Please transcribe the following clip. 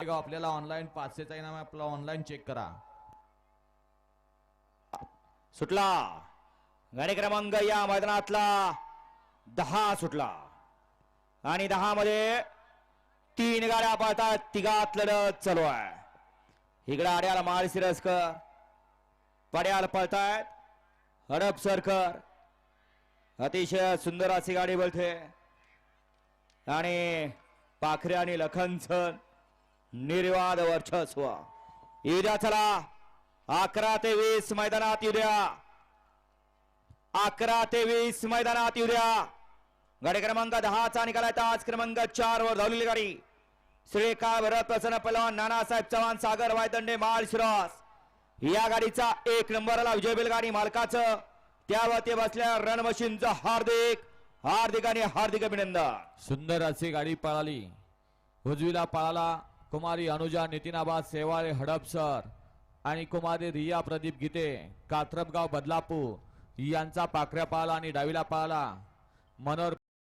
आपल्याला ऑनलाईन पाचशेचा इनाम आपला ऑनलाईन चेक करा. सुटला. गाडी क्रमांक या मैदानातला दहा सुटला. आणि दहा मध्ये तीन गाड्या पळतात तिघात लढत चालू आहे. इकडे आड्याला माळ सिरस्कर पड्याला पळतायत. हडप सरकर अतिशय सुंदर अशी गाडी बोलते. आणि पाखरे आणि लखनसन निर्वाद वर्चस्व। येऊ चला। अकरा ते वीस मैदानात येऊ द्या अकरा ते वीस मैदानात येऊ द्या गाडी क्रमांक दहाचा निकालायचा आज क्रमांक चार वर धावलेली गाडी. श्रीकाळ भरत प्रसन्न पलवान नानासाहेब चव्हाण सागर वायदंडे माळ शिरास. या गाडीचा एक नंबरला विजय बेलगाडी मालकाचं. त्यावर ते बसल्या रण मशीनचं हार्दिक हार्दिक आणि हार्दिक अभिनंदन. सुंदर अशी गाडी पळाली. उजवीला पळाला. कुमारी अनुजा नितीनाबा सेवाळे हडपसर आणि कुमारी रिया प्रदीप गीते कात्रपगाव बदलापूर यांचा पाखऱ्या पाला आणि डावीला पाला मनोहर